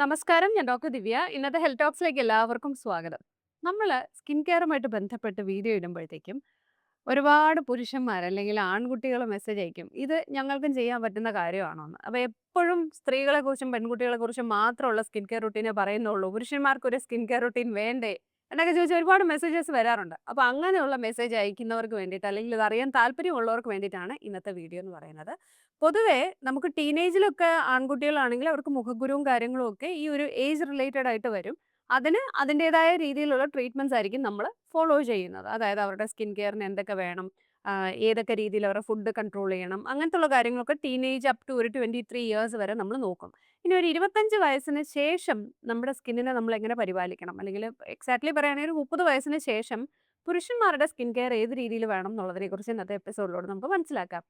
നമസ്കാരം ഞാൻ ഡോക്ടർ ദിവ്യ. ഇന്നത്തെ ഹെൽത്ത് ടോക്സിലേക്ക് എല്ലാവർക്കും സ്വാഗതം. നമ്മൾ സ്കിൻ കെയറുമായിട്ട് ബന്ധപ്പെട്ട് വീഡിയോ ഇടുമ്പോഴത്തേക്കും ഒരുപാട് പുരുഷന്മാർ അല്ലെങ്കിൽ ആൺകുട്ടികൾ മെസ്സേജ് അയക്കും. ഇത് ഞങ്ങൾക്കും ചെയ്യാൻ പറ്റുന്ന കാര്യമാണോ എന്ന്. അപ്പോൾ എപ്പോഴും സ്ത്രീകളെക്കുറിച്ചും പെൺകുട്ടികളെക്കുറിച്ചും പെൺകുട്ടികളെ കുറിച്ചും മാത്രമുള്ള സ്കിൻ കെയർ റുട്ടീനെ പറയുന്നുള്ളൂ. പുരുഷന്മാർക്ക് ഒരു സ്കിൻ കെയർ റുട്ടീൻ വേണ്ടേ? എന്നൊക്കെ ചോദിച്ചാൽ ഒരുപാട് മെസ്സേജസ് വരാറുണ്ട്. അപ്പോൾ അങ്ങനെയുള്ള മെസ്സേജ് അയക്കുന്നവർക്ക് വേണ്ടിയിട്ട് അല്ലെങ്കിൽ ഇത് അറിയാൻ താല്പര്യമുള്ളവർക്ക് വേണ്ടിയിട്ടാണ് ഇന്നത്തെ വീഡിയോ എന്ന് പറയുന്നത്. പൊതുവേ നമുക്ക് ടീനേജിലൊക്കെ ആൺകുട്ടികളാണെങ്കിൽ അവർക്ക് മുഖക്കുരുവും കാര്യങ്ങളും ഒക്കെ ഈ ഒരു ഏജ് റിലേറ്റഡ് ആയിട്ട് വരും. അതിന് അതിന്റെതായ രീതിയിലുള്ള ട്രീറ്റ്മെന്റ്സ് ആയിരിക്കും നമ്മൾ ഫോളോ ചെയ്യുന്നത്. അതായത് അവരുടെ സ്കിൻ കെയറിന് എന്തൊക്കെ വേണം ഏതൊക്കെ രീതിയിൽ അവരുടെ ഫുഡ് കൺട്രോൾ ചെയ്യണം അങ്ങനത്തെ ഉള്ള കാര്യങ്ങളൊക്കെ ടീനേജ് അപ് ടു ഒരു ട്വന്റി ത്രീ ഇയേഴ്സ് വരെ നമ്മൾ നോക്കും. ഇനി ഒരു ഇരുപത്തഞ്ച് വയസ്സിന് ശേഷം നമ്മുടെ സ്കിന്നിനെ നമ്മൾ എങ്ങനെ പരിപാലിക്കണം? അല്ലെങ്കിൽ എക്സാക്ട്ലി പറയുകയാണെങ്കിൽ ഒരു മുപ്പത് വയസ്സിന് ശേഷം പുരുഷന്മാരുടെ സ്കിൻ കെയർ ഏത് രീതിയിൽ വേണം എന്നുള്ളതിനെ കുറിച്ച് ഇന്നത്തെ എപ്പിസോഡിലൂടെ നമുക്ക് മനസ്സിലാക്കാം.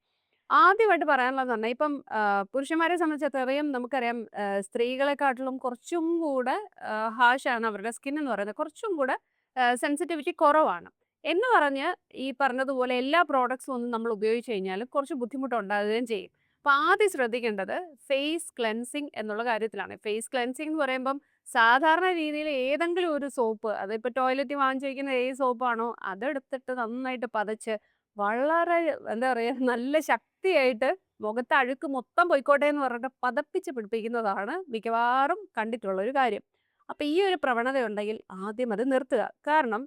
ആദ്യമായിട്ട് പറയാനുള്ളത് പറഞ്ഞാൽ ഇപ്പം പുരുഷന്മാരെ സംബന്ധിച്ചിടത്തോളം നമുക്കറിയാം സ്ത്രീകളെക്കാട്ടിലും കുറച്ചും കൂടെ ഹാഷാണ് അവരുടെ സ്കിൻ എന്ന് പറയുന്നത്. കുറച്ചും കൂടെ സെൻസിറ്റിവിറ്റി കുറവാണ്. എന്ന് പറഞ്ഞ് ഈ പറഞ്ഞതുപോലെ എല്ലാ പ്രോഡക്ട്സും ഒന്നും നമ്മൾ ഉപയോഗിച്ച് കഴിഞ്ഞാൽ കുറച്ച് ബുദ്ധിമുട്ടുണ്ടാകുകയും ചെയ്യും. അപ്പോൾ ആദ്യം ശ്രദ്ധിക്കേണ്ടത് ഫേസ് ക്ലെൻസിങ് എന്നുള്ള കാര്യത്തിലാണ്. ഫേസ് ക്ലെൻസിങ് എന്ന് പറയുമ്പം സാധാരണ രീതിയിൽ ഏതെങ്കിലും ഒരു സോപ്പ് അതിപ്പോൾ ടോയ്ലറ്റ് വാങ്ങിച്ചു വയ്ക്കുന്ന ഏത് സോപ്പാണോ അതെടുത്തിട്ട് നന്നായിട്ട് പതച്ച് വളരെ എന്താ പറയുക നല്ല ശക്തിയായിട്ട് മുഖത്തെ അഴുക്ക് മൊത്തം പൊയ്ക്കോട്ടെ എന്ന് പറഞ്ഞിട്ട് പതപ്പിച്ച് പിടിപ്പിക്കുന്നതാണ് മിക്കവാറും കണ്ടിട്ടുള്ള ഒരു കാര്യം. അപ്പം ഈ ഒരു പ്രവണത ഉണ്ടെങ്കിൽ ആദ്യം അത് നിർത്തുക. കാരണം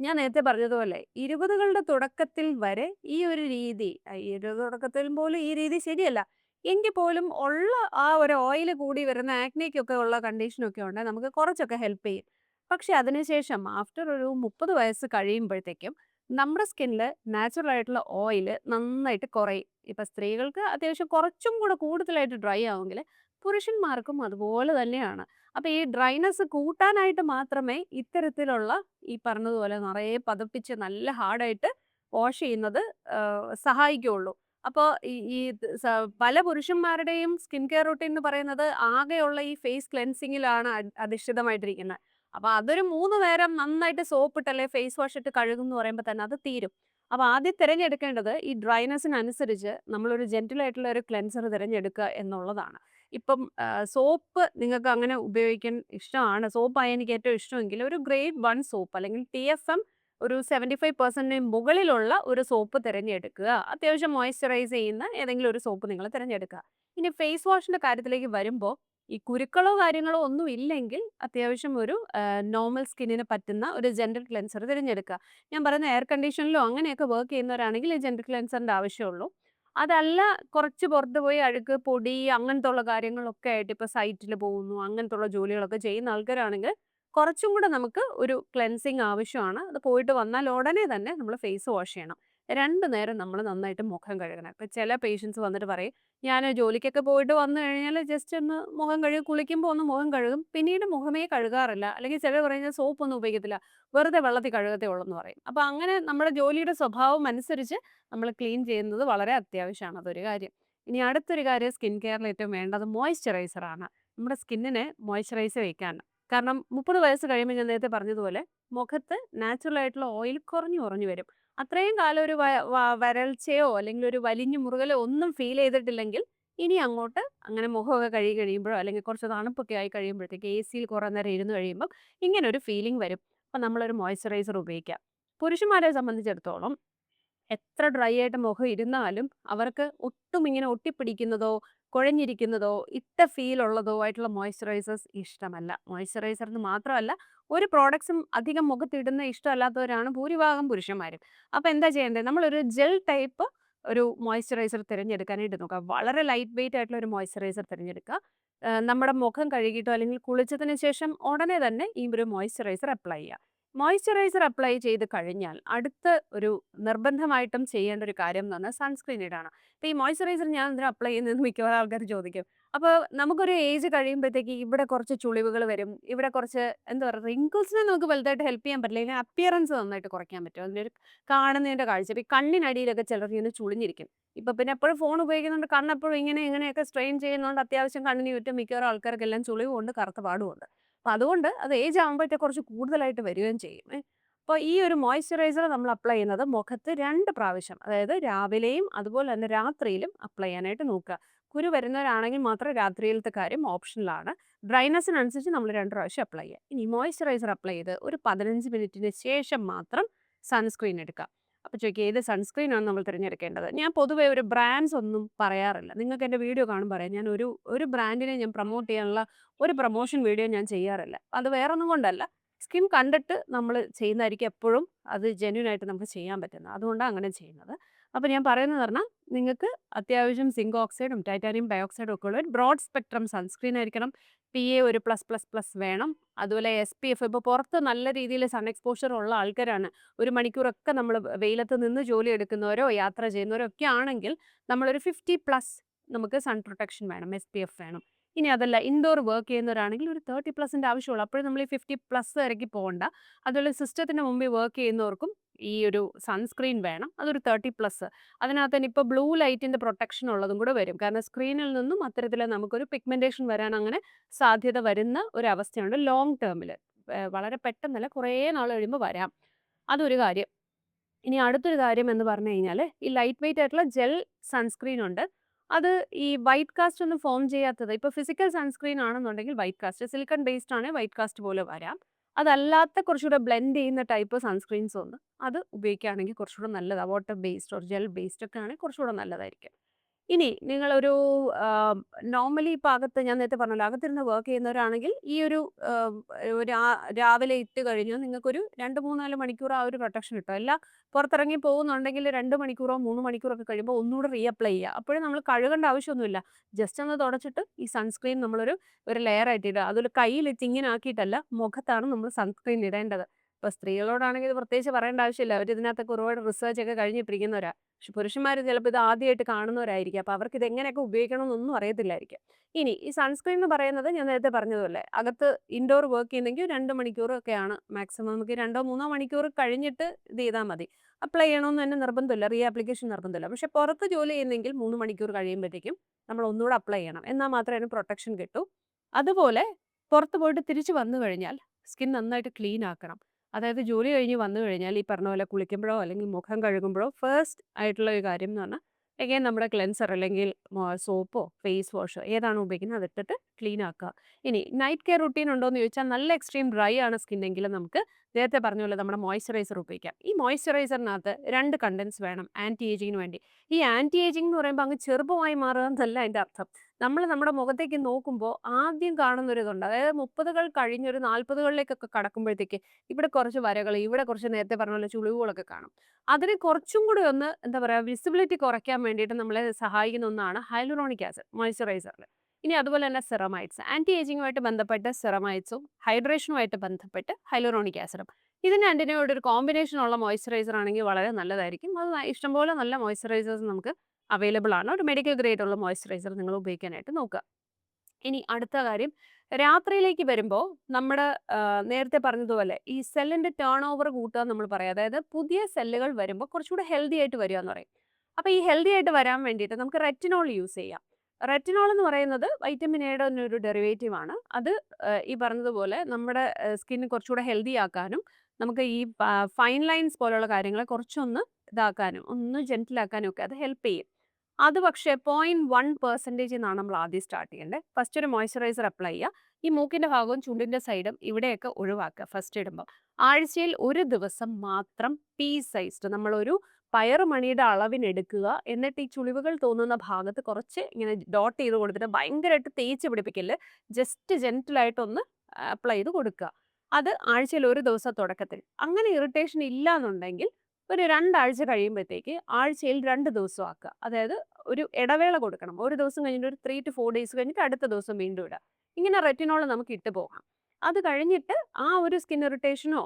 ഞാൻ നേരത്തെ പറഞ്ഞതുപോലെ ഇരുപതുകളുടെ തുടക്കത്തിൽ വരെ ഈ ഒരു രീതി ഇരുപത് തുടക്കത്തിൽ പോലും ഈ രീതി ശരിയല്ല. എങ്കിൽ പോലും ഉള്ള ആ ഒരു ഓയിൽ കൂടി വരുന്ന ആക്നിക്കൊക്കെ ഉള്ള കണ്ടീഷനൊക്കെ ഉണ്ടെങ്കിൽ നമുക്ക് കുറച്ചൊക്കെ ഹെൽപ്പ് ചെയ്യും. പക്ഷെ അതിനുശേഷം ആഫ്റ്റർ ഒരു മുപ്പത് വയസ്സ് കഴിയുമ്പോഴത്തേക്കും നമ്മുടെ സ്കിന്നിൽ നാച്ചുറൽ ആയിട്ടുള്ള ഓയിൽ നന്നായിട്ട് കുറയും. ഇപ്പം സ്ത്രീകൾക്ക് അത്യാവശ്യം കുറച്ചും കൂടെ കൂടുതലായിട്ട് ഡ്രൈ ആവുമെങ്കിൽ പുരുഷന്മാർക്കും അതുപോലെ തന്നെയാണ്. അപ്പം ഈ ഡ്രൈനെസ് കൂട്ടാനായിട്ട് മാത്രമേ ഇത്തരത്തിലുള്ള ഈ പറഞ്ഞതുപോലെ നിറയെ പതപ്പിച്ച് നല്ല ഹാർഡായിട്ട് വാഷ് ചെയ്യുന്നത് സഹായിക്കുകയുള്ളൂ. അപ്പോൾ ഈ പല പുരുഷന്മാരുടെയും സ്കിൻ കെയർ റൂട്ടീൻ എന്ന് പറയുന്നത് ആകെയുള്ള ഈ ഫേസ് ക്ലെൻസിങ്ങിലാണ് അധിഷ്ഠിതമായിട്ടിരിക്കുന്നത്. അപ്പോൾ അതൊരു മൂന്ന് നേരം നന്നായിട്ട് സോപ്പ് ഇട്ട് അല്ലെങ്കിൽ ഫേസ് വാഷ് ഇട്ട് കഴുകും എന്ന് പറയുമ്പോൾ തന്നെ അത് തീരും. അപ്പോൾ ആദ്യം തിരഞ്ഞെടുക്കേണ്ടത് ഈ ഡ്രൈനെസ്സിനനുസരിച്ച് നമ്മളൊരു ജെന്റിൽ ആയിട്ടുള്ള ഒരു ക്ലെൻസർ തിരഞ്ഞെടുക്കുക എന്നുള്ളതാണ്. ഇപ്പം സോപ്പ് നിങ്ങൾക്ക് അങ്ങനെ ഉപയോഗിക്കാൻ ഇഷ്ടമാണ്. സോപ്പായി എനിക്ക് ഏറ്റവും ഇഷ്ടമെങ്കിൽ ഒരു ഗ്രേഡ് വൺ സോപ്പ് അല്ലെങ്കിൽ ടി എഫ് എം ഒരു സെവന്റി ഫൈവ് പെർസെന്റിന് മുകളിലുള്ള ഒരു സോപ്പ് തിരഞ്ഞെടുക്കുക. അത്യാവശ്യം മോയ്സ്ചറൈസ് ചെയ്യുന്ന ഏതെങ്കിലും ഒരു സോപ്പ് നിങ്ങൾ തിരഞ്ഞെടുക്കുക. ഇനി ഫേസ് വാഷിന്റെ കാര്യത്തിലേക്ക് വരുമ്പോൾ ഈ കുരുക്കളോ കാര്യങ്ങളോ ഒന്നും ഇല്ലെങ്കിൽ അത്യാവശ്യം ഒരു നോർമൽ സ്കിന്നിന് പറ്റുന്ന ഒരു ജെൻഡർ ക്ലെൻസർ തിരഞ്ഞെടുക്കുക. ഞാൻ പറയുന്ന എയർ കണ്ടീഷനിലോ അങ്ങനെയൊക്കെ വർക്ക് ചെയ്യുന്നവരാണെങ്കിൽ ഈ ജെൻഡർ ക്ലെൻസറിന്റെ ആവശ്യമുള്ളൂ. അതല്ല കുറച്ച് പുറത്ത് പോയി അഴുക്ക് പൊടി അങ്ങനത്തെ ഉള്ള കാര്യങ്ങളൊക്കെ ആയിട്ട് ഇപ്പോൾ സൈറ്റിൽ പോകുന്നു അങ്ങനത്തെ ഉള്ള ജോലികളൊക്കെ ചെയ്യുന്ന ആൾക്കാരാണെങ്കിൽ കുറച്ചും കൂടെ നമുക്ക് ഒരു ക്ലെൻസിങ് ആവശ്യമാണ്. അത് പോയിട്ട് വന്നാൽ ഉടനെ തന്നെ നമ്മൾ ഫേസ് വാഷ് ചെയ്യണം. രണ്ട് നേരം നമ്മൾ നന്നായിട്ട് മുഖം കഴുകണം. ഇപ്പം ചില പേഷ്യൻസ് വന്നിട്ട് പറയും ഞാൻ ജോലിക്കൊക്കെ പോയിട്ട് വന്നു കഴിഞ്ഞാൽ ജസ്റ്റ് ഒന്ന് മുഖം കഴുകി കുളിക്കുമ്പോൾ ഒന്ന് മുഖം കഴുകും. പിന്നീട് മുഖമേ കഴുകാറില്ല. അല്ലെങ്കിൽ ചിലർ പറയുന്നത് സോപ്പ് ഒന്നും ഉപയോഗിക്കത്തില്ല. വെറുതെ വെള്ളത്തിൽ കഴുകത്തേ ഉള്ളൂ എന്ന് പറയും. അപ്പം അങ്ങനെ നമ്മുടെ ജോലിയുടെ സ്വഭാവം അനുസരിച്ച് നമ്മൾ ക്ലീൻ ചെയ്യുന്നത് വളരെ അത്യാവശ്യമാണ്. അതൊരു കാര്യം. ഇനി അടുത്തൊരു കാര്യം സ്കിൻ കെയറിൽ ഏറ്റവും വേണ്ടത് മോയ്സ്ചറൈസറാണ് നമ്മുടെ സ്കിന്നിനെ മോയ്സ്ചറൈസ് വയ്ക്കാൻ കാരണം മുപ്പത് വയസ്സ് കഴിയുമ്പോൾ ഞാൻ നേരത്തെ പറഞ്ഞതുപോലെ മുഖത്ത് നാച്ചുറൽ ആയിട്ടുള്ള ഓയിൽ കുറഞ്ഞു കുറഞ്ഞു വരും. അത്രയും കാലം ഒരു വരൾച്ചയോ അല്ലെങ്കിൽ ഒരു വലിഞ്ഞു മുറുകലോ ഒന്നും ഫീൽ ചെയ്തിട്ടില്ലെങ്കിൽ ഇനി അങ്ങോട്ട് അങ്ങനെ മുഖമൊക്കെ കഴുകി കഴിയുമ്പോഴോ അല്ലെങ്കിൽ കുറച്ച് തണുപ്പൊക്കെ ആയി കഴിയുമ്പോഴത്തേക്ക് എ സിയിൽ കുറേ നേരം ഇരുന്ന് കഴിയുമ്പോൾ ഇങ്ങനെ ഒരു ഫീലിംഗ് വരും. അപ്പം നമ്മളൊരു മോയ്സ്ചറൈസർ ഉപയോഗിക്കാം. പുരുഷന്മാരെ സംബന്ധിച്ചിടത്തോളം എത്ര ഡ്രൈ ആയിട്ട് മുഖം ഇരുന്നാലും അവർക്ക് ഒട്ടും ഇങ്ങനെ ഒട്ടിപ്പിടിക്കുന്നതോ കുഴഞ്ഞിരിക്കുന്നതോ ഇട്ട ഫീൽ ഉള്ളതോ ആയിട്ടുള്ള മോയ്സ്ചറൈസേഴ്സ് ഇഷ്ടമല്ല. മോയ്സ്ചറൈസറിന് മാത്രമല്ല ഒരു പ്രോഡക്ട്സും അധികം മുഖത്തിടുന്ന ഇഷ്ടമല്ലാത്തവരാണ് ഭൂരിഭാഗം പുരുഷന്മാരും. അപ്പോൾ എന്താ ചെയ്യേണ്ടത്? നമ്മളൊരു ജെൽ ടൈപ്പ് ഒരു മോയ്സ്ചറൈസർ തിരഞ്ഞെടുക്കാനായിട്ട് നോക്കുക. വളരെ ലൈറ്റ് വെയിറ്റ് ആയിട്ടുള്ള ഒരു മോയ്സ്ചറൈസർ തിരഞ്ഞെടുക്കുക. നമ്മുടെ മുഖം കഴുകിയിട്ടോ അല്ലെങ്കിൽ കുളിച്ചതിന് ശേഷം ഉടനെ തന്നെ ഈ ഒരു മോയ്സ്ചറൈസർ അപ്ലൈ ചെയ്യുക. മോയ്സ്ചറൈസർ അപ്ലൈ ചെയ്ത് കഴിഞ്ഞാൽ അടുത്ത ഒരു നിർബന്ധമായിട്ടും ചെയ്യേണ്ട ഒരു കാര്യം എന്ന് പറഞ്ഞാൽ സൺസ്ക്രീൻ ഇടാണ് അപ്പോൾ ഈ മോയ്സ്ചറൈസർ ഞാൻ എന്തിനാ അപ്ലൈ ചെയ്യുന്നതെന്ന് മിക്കവാറും ആൾക്കാർ ചോദിക്കും. അപ്പോൾ നമുക്കൊരു ഏജ് കഴിയുമ്പോഴത്തേക്ക് ഇവിടെ കുറച്ച് ചുളിവുകൾ വരും. ഇവിടെ കുറച്ച് എന്താ പറയുക റിങ്കിൾസിനെ നമുക്ക് വലുതായിട്ട് ഹെൽപ്പ് ചെയ്യാൻ പറ്റില്ല. അല്ലെങ്കിൽ അപ്പിയറൻസ് നന്നായിട്ട് കുറയ്ക്കാൻ പറ്റും. അതിന്റെ ഒരു കാണുന്നതിന്റെ കാഴ്ച. ഇപ്പോൾ ഈ കണ്ണിനടിയിലൊക്കെ ചിലർ ഇങ്ങനെ ചുളിഞ്ഞിരിക്കും. ഇപ്പം പിന്നെ എപ്പോഴും ഫോൺ ഉപയോഗിക്കുന്നുണ്ട് കണ്ണെപ്പോഴും ഇങ്ങനെ ഇങ്ങനെയൊക്കെ സ്ട്രെയിൻ ചെയ്യുന്നതുകൊണ്ട് അത്യാവശ്യം കണ്ണിന് ചുറ്റും മിക്കവാറും ആൾക്കാർക്കെല്ലാം ചുളിവുണ്ട് കറുത്ത പാടുമുണ്ട്. അപ്പം അതുകൊണ്ട് അത് ഏജ് ആകുമ്പോഴത്തെ കുറച്ച് കൂടുതലായിട്ട് വരികയും ചെയ്യും. അപ്പോൾ ഈ ഒരു മോയ്സ്ചറൈസർ നമ്മൾ അപ്ലൈ ചെയ്യുന്നത് മുഖത്ത് രണ്ട് പ്രാവശ്യം അതായത് രാവിലെയും അതുപോലെ തന്നെ രാത്രിയിലും അപ്ലൈ ചെയ്യാനായിട്ട് നോക്കുക. കുരു വരുന്നവരാണെങ്കിൽ മാത്രം രാത്രിയിലത്തെ കാര്യം ഓപ്ഷനിലാണ് ഡ്രൈനസിനനുസരിച്ച് നമ്മൾ രണ്ട് പ്രാവശ്യം അപ്ലൈ ചെയ്യുക. ഇനി മോയ്സ്ചറൈസർ അപ്ലൈ ചെയ്ത് ഒരു പതിനഞ്ച് മിനിറ്റിന് ശേഷം മാത്രം സൺസ്ക്രീൻ എടുക്കുക. അപ്പോൾ ചോദിക്കുക ഏത് സൺസ്ക്രീനാണ് നമ്മൾ തിരഞ്ഞെടുക്കേണ്ടത്? ഞാൻ പൊതുവെ ഒരു ബ്രാൻഡ്സ് ഒന്നും പറയാറില്ല. നിങ്ങൾക്ക് എന്റെ വീഡിയോ കാണും പറയാം. ഞാൻ ഒരു ഒരു ബ്രാൻഡിനെ ഞാൻ പ്രൊമോട്ട് ചെയ്യാനുള്ള ഒരു പ്രൊമോഷൻ വീഡിയോ ഞാൻ ചെയ്യാറില്ല. അത് വേറെ ഒന്നും കൊണ്ടല്ല. സ്കിൻ കണ്ടിട്ട് നമ്മൾ ചെയ്യുന്നതായിരിക്കും എപ്പോഴും അത് ജെന്യൂൻ ആയിട്ട് നമുക്ക് ചെയ്യാൻ പറ്റുന്നത്. അതുകൊണ്ടാണ് അങ്ങനെ ചെയ്യുന്നത്. അപ്പോൾ ഞാൻ പറയുന്നത് പറഞ്ഞാൽ നിങ്ങൾക്ക് അത്യാവശ്യം സിങ്ക് ഓക്സൈഡും ടൈറ്റാനിയം ബയോക്സൈഡും ഒക്കെ ഉള്ള ഒരു ബ്രോഡ് സ്പെക്ട്രം സൺസ്ക്രീൻ ആയിരിക്കണം. പി എ ഒരു പ്ലസ് പ്ലസ് പ്ലസ് വേണം. അതുപോലെ എസ് പി എഫ് ഇപ്പോൾ പുറത്ത് നല്ല രീതിയിൽ സൺ എക്സ്പോഷർ ഉള്ള ആൾക്കാരാണ്. ഒരു മണിക്കൂറൊക്കെ നമ്മൾ വെയിലത്ത് നിന്ന് ജോലി എടുക്കുന്നവരോ യാത്ര ചെയ്യുന്നവരോ ഒക്കെ ആണെങ്കിൽ നമ്മളൊരു ഫിഫ്റ്റി പ്ലസ് നമുക്ക് സൺ പ്രൊട്ടക്ഷൻ വേണം എസ് പി എഫ് വേണം. ഇനി അതല്ല ഇൻഡോർ വർക്ക് ചെയ്യുന്നവരാണെങ്കിൽ ഒരു തേർട്ടി പ്ലസിന്റെ ആവശ്യമുള്ളൂ. അപ്പോഴും നമ്മൾ ഈ ഫിഫ്റ്റി പ്ലസ് വരയ്ക്ക് പോകണ്ട. അതുപോലെ സിസ്റ്റത്തിന്റെ മുമ്പിൽ വർക്ക് ചെയ്യുന്നവർക്കും ഈ ഒരു സൺസ്ക്രീൻ വേണം. അതൊരു തേർട്ടി പ്ലസ്. അതിനകത്ത് തന്നെ ഇപ്പോൾ ബ്ലൂ ലൈറ്റിന്റെ പ്രൊട്ടക്ഷൻ ഉള്ളതും കൂടെ വരും. കാരണം സ്ക്രീനിൽ നിന്നും അത്തരത്തിൽ നമുക്കൊരു പിഗ്മെന്റേഷൻ വരാൻ അങ്ങനെ സാധ്യത വരുന്ന ഒരു അവസ്ഥയുണ്ട് ലോങ് ടേമിൽ വളരെ പെട്ടെന്നല്ല കുറേ നാൾ കഴിയുമ്പോൾ വരാം. അതൊരു കാര്യം. ഇനി അടുത്തൊരു കാര്യം എന്ന് പറഞ്ഞു കഴിഞ്ഞാൽ ഈ ലൈറ്റ് വെയിറ്റ് ആയിട്ടുള്ള ജെൽ സൺസ്ക്രീൻ ഉണ്ട്. അത് ഈ വൈറ്റ് കാസ്റ്റ് ഒന്നും ഫോം ചെയ്യാത്തത് ഇപ്പോൾ ഫിസിക്കൽ സൺസ്ക്രീൻ ആണെന്നുണ്ടെങ്കിൽ വൈറ്റ് കാസ്റ്റ് സിലിക്കൺ ബേസ്ഡ് ആണ് വൈറ്റ് കാസ്റ്റ് പോലെ വരാം. അതല്ലാത്ത കുറച്ചുകൂടെ ബ്ലെൻഡ് ചെയ്യുന്ന ടൈപ്പ് സൺസ്ക്രീൻസ് ഒന്ന് അത് ഉപയോഗിക്കുകയാണെങ്കിൽ കുറച്ചുകൂടെ നല്ലതാണ് water based or gel based ഒക്കെ ആണെങ്കിൽ കുറച്ചുകൂടെ നല്ലതായിരിക്കും. ഇനി നിങ്ങളൊരു നോർമലി ഇപ്പം അകത്ത് ഞാൻ നേരത്തെ പറഞ്ഞല്ലോ അകത്തിരുന്ന് വർക്ക് ചെയ്യുന്നവരാണെങ്കിൽ ഈ ഒരു രാവിലെ ഇട്ട് കഴിഞ്ഞു നിങ്ങൾക്കൊരു രണ്ട് മൂന്നാൽ മണിക്കൂർ ആ ഒരു പ്രൊട്ടക്ഷൻ കിട്ടും. അല്ല പുറത്തിറങ്ങി പോകുന്നുണ്ടെങ്കിൽ രണ്ട് മണിക്കൂറോ മൂന്ന് മണിക്കൂറോ ഒക്കെ കഴിയുമ്പോൾ ഒന്നുകൂടെ റീഅപ്ലൈ ചെയ്യുക. അപ്പോഴും നമ്മൾ കഴുകേണ്ട ആവശ്യമൊന്നുമില്ല. ജസ്റ്റ് ഒന്ന് തുടച്ചിട്ട് ഈ സൺസ്ക്രീൻ നമ്മളൊരു ഒരു ലെയർ ആയിട്ട് ഇടുക. അതൊരു കയ്യിൽ ഇങ്ങനെ ആക്കിയിട്ടല്ല മുഖത്താണ് നമ്മൾ സൺസ്ക്രീൻ ഇടേണ്ടത്. ഇപ്പോൾ സ്ത്രീകളോടാണെങ്കിൽ ഇത് പ്രത്യേകിച്ച് പറയേണ്ട ആവശ്യമില്ല. അവർ ഇതിനകത്തൊക്കെ ഒരുപാട് റിസർച്ച് ഒക്കെ കഴിഞ്ഞിട്ടിരിക്കുന്നവരാ പക്ഷെ പുരുഷന്മാർ ചിലപ്പോൾ ഇത് ആദ്യമായിട്ട് കാണുന്നവരായിരിക്കും. അപ്പോൾ അവർക്ക് ഇത് എങ്ങനെയൊക്കെ ഉപയോഗിക്കണമെന്നൊന്നും അറിയത്തില്ലായിരിക്കും. ഇനി ഈ സൺസ്ക്രീൻ എന്ന് പറയുന്നത് ഞാൻ നേരത്തെ പറഞ്ഞതുപോലെ അകത്ത് ഇൻഡോർ വർക്ക് ചെയ്യുന്നെങ്കിൽ രണ്ട് മണിക്കൂറൊക്കെയാണ് മാക്സിമം നമുക്ക് രണ്ടോ മൂന്നോ മണിക്കൂർ കഴിഞ്ഞിട്ട് ഇത് ചെയ്താൽ മതി. അപ്ലൈ ചെയ്യണമെന്ന് തന്നെ നിർബന്ധമില്ല. റീ ആപ്ലിക്കേഷൻ നിർബന്ധമില്ല. പക്ഷെ പുറത്ത് ജോലി ചെയ്യുന്നെങ്കിൽ മൂന്ന് മണിക്കൂർ കഴിയുമ്പോഴത്തേക്കും നമ്മൾ ഒന്നുകൂടെ അപ്ലൈ ചെയ്യണം. എന്നാൽ മാത്രമേ അതിന് പ്രൊട്ടക്ഷൻ കിട്ടൂ. അതുപോലെ പുറത്ത് പോയിട്ട് തിരിച്ച് വന്നു കഴിഞ്ഞാൽ സ്കിൻ നന്നായിട്ട് ക്ലീൻ ആക്കണം. അതായത് ജോലി കഴിഞ്ഞ് വന്നു കഴിഞ്ഞാൽ ഈ പറഞ്ഞ പോലെ കുളിക്കുമ്പോഴോ അല്ലെങ്കിൽ മുഖം കഴുകുമ്പോഴോ ഫസ്റ്റ് ആയിട്ടുള്ള ഒരു കാര്യം എന്ന് പറഞ്ഞാൽ എഗെയിൻ നമ്മുടെ ക്ലെൻസർ അല്ലെങ്കിൽ സോപ്പോ ഫേസ് വാഷോ ഏതാണ് ഉപയോഗിക്കുന്നത് അതിട്ടിട്ട് ക്ലീൻ ആക്കുക. ഇനി നൈറ്റ് കെയർ റുട്ടീൻ ഉണ്ടോ എന്ന് ചോദിച്ചാൽ നല്ല എക്സ്ട്രീം ഡ്രൈ ആണ് സ്കിന്നെങ്കിൽ നമുക്ക് നേരത്തെ പറഞ്ഞ പോലെ നമ്മുടെ മോയ്സ്ചറൈസർ ഉപയോഗിക്കാം. ഈ മോയ്സ്ചറൈസറിനകത്ത് രണ്ട് കണ്ടൻസ് വേണം ആന്റി ഏജിങ്ങിന് വേണ്ടി. ഈ ആന്റി ഏജിങ് എന്ന് പറയുമ്പോൾ അങ്ങ് ചെറുപ്പമായി മാറുക എന്നല്ല അതിന്റെ അർത്ഥം. നമ്മൾ നമ്മുടെ മുഖത്തേക്ക് നോക്കുമ്പോൾ ആദ്യം കാണുന്ന അതായത് മുപ്പതുകൾ കഴിഞ്ഞൊരു നാൽപ്പതുകളിലേക്കൊക്കെ കടക്കുമ്പോഴത്തേക്ക് ഇവിടെ കുറച്ച് വരകൾ ഇവിടെ കുറച്ച് നേരത്തെ പറഞ്ഞ പോലെ ചുളിവുകളൊക്കെ കാണും. അതിന് കുറച്ചും കൂടി ഒന്ന് എന്താ പറയുക വിസിബിലിറ്റി കുറയ്ക്കാൻ വേണ്ടിയിട്ട് നമ്മളെ സഹായിക്കുന്ന ഒന്നാണ് ഹൈലുറോണിക് ആസിഡ് മോയ്സ്ചറൈസറിൽ ഇനി അതുപോലെ തന്നെ സെറമൈറ്റ്സ് ആന്റി ഏജിങ്ങുമായിട്ട് ബന്ധപ്പെട്ട് സെറമൈറ്റ്സും ഹൈഡ്രേഷനുമായിട്ട് ബന്ധപ്പെട്ട് ഹൈലോറോണിക് ആസിഡും. ഇതിന് രണ്ടിനോട് ഒരു കോമ്പിനേഷൻ ഉള്ള മോയ്സ്ചറൈസർ ആണെങ്കിൽ വളരെ നല്ലതായിരിക്കും. അത് ഇഷ്ടംപോലെ നല്ല മോയ്സ്ചറൈസേഴ്സ് നമുക്ക് അവൈലബിൾ ആണ്. ഒരു മെഡിക്കൽ ഗ്രേഡ് ഉള്ള മോയ്സ്ചറൈസർ നിങ്ങൾ ഉപയോഗിക്കാനായിട്ട് നോക്കുക. ഇനി അടുത്ത കാര്യം. രാത്രിയിലേക്ക് വരുമ്പോൾ നമ്മുടെ നേരത്തെ പറഞ്ഞതുപോലെ ഈ സെല്ലിന്റെ ടേൺ ഓവർ കൂട്ടുക നമ്മൾ പറയാം. അതായത് പുതിയ സെല്ലുകൾ വരുമ്പോൾ കുറച്ചുകൂടെ ഹെൽത്തി ആയിട്ട് വരിക എന്ന് പറയും. അപ്പോൾ ഈ ഹെൽത്തി ആയിട്ട് വരാൻ വേണ്ടിയിട്ട് നമുക്ക് റെറ്റിനോൾ യൂസ് ചെയ്യാം. റെറ്റിനോൾ എന്ന് പറയുന്നത് വൈറ്റമിൻ എയുടെ ഒരു ഡെറിവേറ്റീവ് ആണ്. അത് ഈ പറഞ്ഞതുപോലെ നമ്മുടെ സ്കിന്ന് കുറച്ചുകൂടെ ഹെൽത്തി ആക്കാനും നമുക്ക് ഈ ഫൈൻ ലൈൻസ് പോലുള്ള കാര്യങ്ങളെ കുറച്ചൊന്ന് ഇതാക്കാനും ഒന്ന് ജെന്റിലാക്കാനും ഒക്കെ അത് ഹെൽപ്പ് ചെയ്യും. അത് പക്ഷേ പോയിന്റ് വൺ പെർസെന്റേജ് എന്നാണ് നമ്മൾ ആദ്യം സ്റ്റാർട്ട് ചെയ്യേണ്ടത്. ഫസ്റ്റ് ഒരു മോയ്സ്ചറൈസർ അപ്ലൈ ചെയ്യുക. ഈ മൂക്കിന്റെ ഭാഗവും ചുണ്ടിന്റെ സൈഡും ഇവിടെയൊക്കെ ഒഴിവാക്കുക. ഫസ്റ്റ് ഇടുമ്പോൾ ആഴ്ചയിൽ ഒരു ദിവസം മാത്രം പീ സൈസ്ഡ് നമ്മളൊരു പയറുമണിയുടെ അളവിനെടുക്കുക എന്നിട്ട് ഈ ചുളിവുകൾ തോന്നുന്ന ഭാഗത്ത് കുറച്ച് ഇങ്ങനെ ഡോട്ട് ചെയ്ത് കൊടുത്തിട്ട് ഭയങ്കരമായിട്ട് തേച്ച് പിടിപ്പിക്കൽ. ജസ്റ്റ് ജെന്റിലായിട്ടൊന്ന് അപ്ലൈ ചെയ്ത് കൊടുക്കുക. അത് ആഴ്ചയിൽ ഒരു ദിവസം തുടക്കത്തിൽ. അങ്ങനെ ഇറിറ്റേഷൻ ഇല്ല എന്നുണ്ടെങ്കിൽ ഒരു രണ്ടാഴ്ച കഴിയുമ്പോഴത്തേക്ക് ആഴ്ചയിൽ രണ്ട് ദിവസം ആക്കുക. അതായത് ഒരു ഇടവേള കൊടുക്കണം. ഒരു ദിവസം കഴിഞ്ഞിട്ട് ഒരു ത്രീ ടു ഫോർ ഡേയ്സ് കഴിഞ്ഞിട്ട് അടുത്ത ദിവസം വീണ്ടും ഇടുക. ഇങ്ങനെ റെറ്റിനോൾ നമുക്ക് ഇട്ട് പോകാം. അത് കഴിഞ്ഞിട്ട് ആ ഒരു സ്കിൻ ഇറിറ്റേഷനോ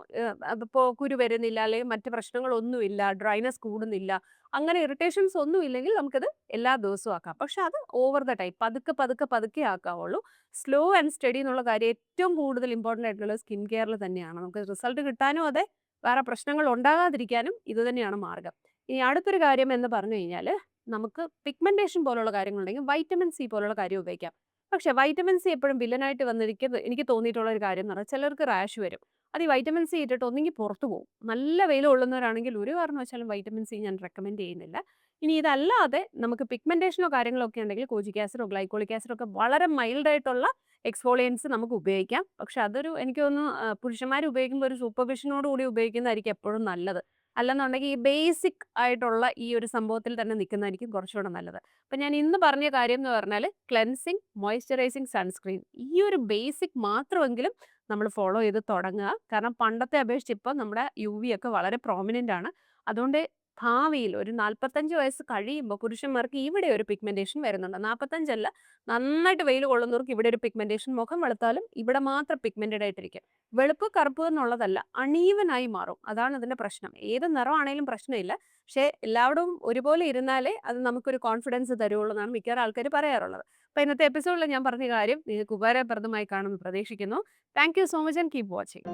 ഇപ്പോൾ കുരു വരുന്നില്ല അല്ലെങ്കിൽ മറ്റ് പ്രശ്നങ്ങളൊന്നുമില്ല ഡ്രൈനസ് കൂടുന്നില്ല അങ്ങനെ ഇറിറ്റേഷൻസ് ഒന്നും ഇല്ലെങ്കിൽ നമുക്കത് എല്ലാ ദിവസവും ആക്കാം. പക്ഷെ അത് ഓവർ ദ ടൈം പതുക്കെ പതുക്കെ പതുക്കെ ആക്കാവുള്ളൂ. സ്ലോ ആൻഡ് സ്റ്റഡി എന്നുള്ള കാര്യം ഏറ്റവും കൂടുതൽ ഇമ്പോർട്ടന്റ് ആയിട്ടുള്ള സ്കിൻ കെയറിൽ തന്നെയാണ്. നമുക്ക് റിസൾട്ട് കിട്ടാനും അതെ വേറെ പ്രശ്നങ്ങൾ ഉണ്ടാകാതിരിക്കാനും ഇത് തന്നെയാണ് മാർഗം ഇനി അടുത്തൊരു കാര്യം എന്ന് പറഞ്ഞു കഴിഞ്ഞാൽ നമുക്ക് പിഗ്മെന്റേഷൻ പോലുള്ള കാര്യങ്ങളുണ്ടെങ്കിൽ വൈറ്റമിൻ സി പോലുള്ള കാര്യം ഉപയോഗിക്കാം. പക്ഷേ വൈറ്റമിൻ സി എപ്പോഴും വില്ലനായിട്ട് വന്നിരിക്കുന്നത് എനിക്ക് തോന്നിയിട്ടുള്ള ഒരു കാര്യം എന്ന് പറഞ്ഞാൽ ചിലർക്ക് റാഷ് വരും. അത് ഈ വൈറ്റമിൻ സി ഇട്ടിട്ട് ഒന്നെങ്കിൽ പുറത്തു പോകും. നല്ല വെയിൽ കൊള്ളുന്നവരാണെങ്കിൽ ഒരു കാരണവശാലും വൈറ്റമിൻ സി ഞാൻ റെക്കമെൻഡ് ചെയ്യുന്നില്ല. ഇനി ഇതല്ലാതെ നമുക്ക് പിഗ്മെന്റേഷനോ കാര്യങ്ങളോ ഒക്കെ ഉണ്ടെങ്കിൽ കോജിക് ആസിഡോ ഗ്ലൈക്കോളിക് ആസിഡോ ഒക്കെ വളരെ മൈൽഡായിട്ടുള്ള എക്സ്ഫോളിയൻസ് നമുക്ക് ഉപയോഗിക്കാം. പക്ഷെ അതൊരു എനിക്ക് തോന്നുന്നു പുരുഷന്മാർ ഉപയോഗിക്കുമ്പോൾ ഒരു സൂപ്പർവിഷനോട് കൂടി ഉപയോഗിക്കുന്നതായിരിക്കും എപ്പോഴും നല്ലത്. അല്ലെന്നുണ്ടെങ്കിൽ ഈ ബേസിക് ആയിട്ടുള്ള ഈ ഒരു സംഭവത്തിൽ തന്നെ നിൽക്കുന്നതായിരിക്കും കുറച്ചുകൂടെ നല്ലത്. അപ്പം ഞാൻ ഇന്ന് പറഞ്ഞ കാര്യം എന്ന് പറഞ്ഞാൽ ക്ലെൻസിങ് മോയ്സ്ചറൈസിങ് സൺസ്ക്രീൻ ഈ ഒരു ബേസിക് മാത്രമെങ്കിലും നമ്മൾ ഫോളോ ചെയ്ത് തുടങ്ങുക. കാരണം പണ്ടത്തെ അപേക്ഷിച്ച് ഇപ്പം നമ്മുടെ യു വി ഒക്കെ വളരെ പ്രോമിനന്റ് ആണ്. അതുകൊണ്ട് ഭാവിയിൽ ഒരു നാൽപ്പത്തഞ്ച് വയസ്സ് കഴിയുമ്പോൾ പുരുഷന്മാർക്ക് ഇവിടെ ഒരു പിഗ്മെന്റേഷൻ വരുന്നുണ്ട്. നാൽപ്പത്തഞ്ചല്ല നന്നായിട്ട് വെയിൽ കൊള്ളുന്നവർക്ക് ഇവിടെ ഒരു പിഗ്മെന്റേഷൻ മുഖം വെളുത്താലും ഇവിടെ മാത്രം പിഗ്മെന്റഡ് ആയിട്ടിരിക്കും. വെളുപ്പ് കറുപ്പ് എന്നുള്ളതല്ല അണീവനായി മാറും. അതാണ് അതിന്റെ പ്രശ്നം. ഏത് നിറമാണെങ്കിലും പ്രശ്നമില്ല. പക്ഷേ എല്ലാവരും ഒരുപോലെ ഇരുന്നാലേ അത് നമുക്കൊരു കോൺഫിഡൻസ് തരുള്ളൂ എന്നാണ് മിക്കവാറും ആൾക്കാർ പറയാറുള്ളത്. അപ്പൊ ഇന്നത്തെ എപ്പിസോഡിൽ ഞാൻ പറഞ്ഞ കാര്യം നിങ്ങൾക്ക് ഉപകാരപ്രദമായി കാണുമെന്ന് പ്രതീക്ഷിക്കുന്നു. Thank so much and keep watching